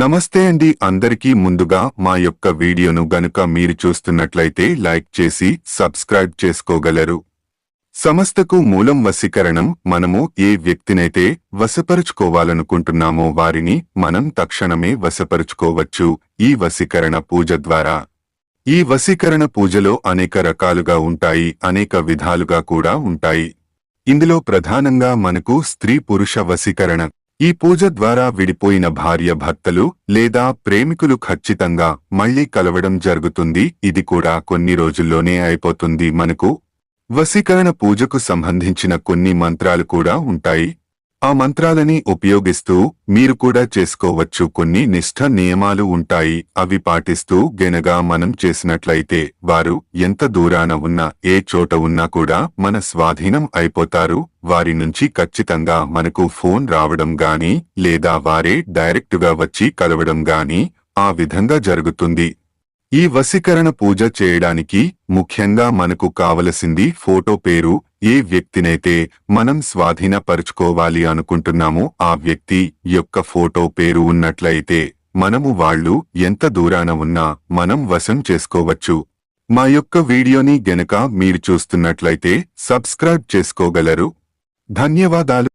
నమస్తే అండి అందరికీ ముందుగా మా యొక్క వీడియోను గనుక మీరు చూస్తున్నట్లయితే లైక్ చేసి సబ్స్క్రైబ్ చేసుకోగలరు. సమస్తకు మూలం వశీకరణం మనము ఏ వ్యక్తినైతే వశపరుచుకోవాలనుకుంటున్నామో వారిని మనం తక్షణమే వశపరుచుకోవచ్చు ఈ వశీకరణ పూజ ద్వారా. ఈ వశీకరణ పూజలో అనేక రకాలుగా ఉంటాయి అనేక విధాలుగా కూడా ఉంటాయి. ఇందులో ప్రధానంగా మనకు స్త్రీ పురుష వశీకరణ ఈ పూజ ద్వారా విడిపోయిన భార్య భర్తలు లేదా ప్రేమికులు ఖచ్చితంగా మళ్ళీ కలవడం జరుగుతుంది. ఇది కూడా కొన్ని రోజుల్లోనే అయిపోతుంది. మనకు వశీకరణ పూజకు సంబంధించిన కొన్ని మంత్రాలు కూడా ఉంటాయి. ఆ మంత్రాలని ఉపయోగిస్తూ మీరు కూడా చేసుకోవచ్చు. కొన్ని నిష్ఠ నియమాలు ఉంటాయి. అవి పాటిస్తూ గెనగా మనం చేసినట్లయితే వారు ఎంత దూరాన ఉన్నా ఏ చోట ఉన్నా కూడా మన స్వాధీనం అయిపోతారు. వారి నుంచి ఖచ్చితంగా మనకు ఫోన్ రావడం గాని లేదా వారే డైరెక్టుగా వచ్చి కలవడం గాని ఆ విధంగా జరుగుతుంది. ఈ వశీకరణ పూజ చేయడానికి ముఖ్యంగా మనకు కావలసింది ఫోటో పేరు ఏ వ్యక్తినైతే మనం స్వాధీనపరుచుకోవాలి అనుకుంటున్నామో ఆ వ్యక్తి యొక్క ఫోటో పేరు ఉన్నట్లయితే మనము వాళ్ళు ఎంత దూరాన ఉన్నా మనం వశం చేసుకోవచ్చు. మా యొక్క వీడియోని గెనక మీరు చూస్తున్నట్లయితే సబ్స్క్రైబ్ చేసుకోగలరు. ధన్యవాదాలు.